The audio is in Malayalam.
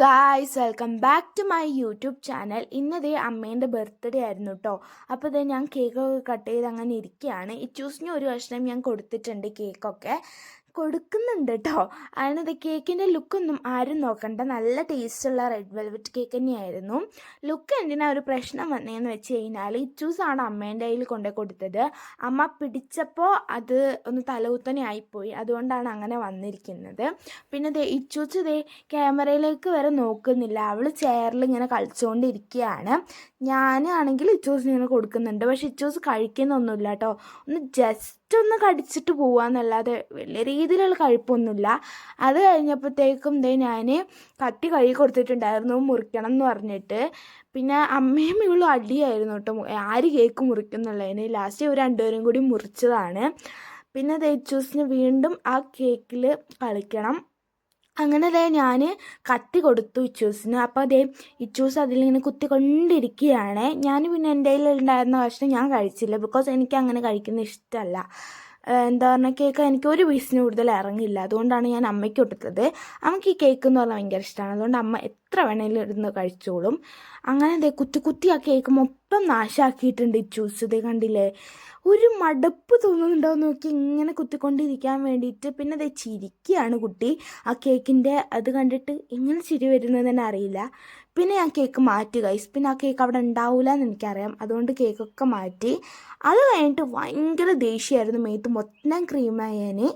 Guys welcome back to my YouTube channel ഇന്നതേ അമ്മേന്റെ ബർത്ത്ഡേ ആയിരുന്നു കേട്ടോ അപ്പോൾ ഇത് ഞാൻ കേക്കൊക്കെ കട്ട് ചെയ്ത് അങ്ങനെ ഇരിക്കുകയാണ്. ഇച്ചൂസിന് ഒരു വർഷം ഞാൻ കൊടുത്തിട്ടുണ്ട് കേക്കൊക്കെ കൊടുക്കുന്നുണ്ട് കേട്ടോ അതിനത് കേക്കിന്റെ ലുക്കൊന്നും ആരും നോക്കണ്ട. നല്ല ടേസ്റ്റുള്ള റെഡ് വെൽവെറ്റ് കേക്ക് തന്നെയായിരുന്നു. ലുക്ക് എന്തിനാ ഒരു പ്രശ്നം വന്നതെന്ന് വെച്ച് കഴിഞ്ഞാൽ ഇച്ചൂസാണ് അമ്മേന്റെ കയ്യിൽ കൊണ്ടുപോയി കൊടുത്തത്. അമ്മ പിടിച്ചപ്പോൾ അത് ഒന്ന് തലകുത്തനെ ആയിപ്പോയി. അതുകൊണ്ടാണ് അങ്ങനെ വന്നിരിക്കുന്നത്. പിന്നെ ദേ ഇച്ചൂച്ച് ദേ ക്യാമറയിലേക്ക് വരെ നോക്കുന്നില്ല. അവൾ ചെയറിൽ ഇങ്ങനെ കളിച്ചുകൊണ്ടിരിക്കുകയാണ് ഞാനാണെങ്കിൽ ഇച്ചൂസിന് ഇങ്ങനെ കൊടുക്കുന്നുണ്ട്. പക്ഷെ ഇച്ചൂസ് കഴിക്കുന്നൊന്നുമില്ല കേട്ടോ ഒന്ന് ജസ്റ്റ് ഒന്ന് കടിച്ചിട്ട് പോവാന്നല്ലാതെ വലിയ രീതിയിലുള്ള കഴിപ്പൊന്നുമില്ല. അത് കഴിഞ്ഞപ്പോഴത്തേക്കും ദേ ഞാൻ കത്തി കഴുകി കൊടുത്തിട്ടുണ്ടായിരുന്നു മുറിക്കണം എന്ന് പറഞ്ഞിട്ട്. പിന്നെ അമ്മയും ഇവളും അടിയായിരുന്നു കേട്ടോ. ആര് കേക്ക് മുറിക്കുന്നുള്ളതിന് ലാസ്റ്റ് ഇവർ രണ്ടുപേരും കൂടി മുറിച്ചതാണ്. പിന്നെ തേച്ചൂസിന് വീണ്ടും ആ കേക്കിൽ കളിക്കണം. അങ്ങനെ ദേ ഞാൻ കത്തി കൊടുത്തു ഇച്ചൂസിന് അപ്പോൾ അതേ ഇച്ചൂസ് അതിലിങ്ങനെ കുത്തിക്കൊണ്ടിരിക്കുകയാണ്. ഞാൻ പിന്നെ എന്റെ കയ്യിലുണ്ടായിരുന്ന ഭക്ഷണം ഞാൻ കഴിച്ചില്ല. ബിക്കോസ് എനിക്ക് അങ്ങനെ കഴിക്കുന്ന ഇഷ്ടമല്ല. എന്താ പറഞ്ഞാൽ കേക്ക് എനിക്ക് ഒരു പീസിന് കൂടുതൽ ഇറങ്ങില്ല അതുകൊണ്ടാണ് ഞാൻ അമ്മയ്ക്ക് കൊടുത്തത്. അമ്മയ്ക്ക് ഈ കേക്ക് എന്ന് പറഞ്ഞാൽ ഭയങ്കര ഇഷ്ടമാണ് അതുകൊണ്ട് അമ്മ എത്ര വേണേലും ഇരുന്ന് കഴിച്ചോളും. അങ്ങനെ ദേ കുത്തി കുത്തിയാക്കി ആ കേക്ക് മൊത്തം നാശാക്കിയിട്ടുണ്ട് ഇച്ചൂസ് ഇതേ കണ്ടില്ലേ? ഒരു മടുപ്പ് തോന്നുന്നുണ്ടോ നോക്കി ഇങ്ങനെ കുത്തിക്കൊണ്ടിരിക്കാൻ വേണ്ടിയിട്ട്. പിന്നെ ദേ ചിരിക്കുകയാണ് കുട്ടി. ആ കേക്കിന്റെ അത് കണ്ടിട്ട് എങ്ങനെ ചിരി വരുന്നത് തന്നെ അറിയില്ല. പിന്നെ ഞാൻ കേക്ക് മാറ്റി ഗൈസ് പിന്നെ ആ കേക്ക് അവിടെ ഉണ്ടാവില്ല എന്ന് എനിക്കറിയാം. അതുകൊണ്ട് കേക്കൊക്കെ മാറ്റി. അത് കഴിഞ്ഞിട്ട് ഭയങ്കര ദേഷ്യമായിരുന്നു. മേത്ത് മൊത്തം ക്രീമായേന്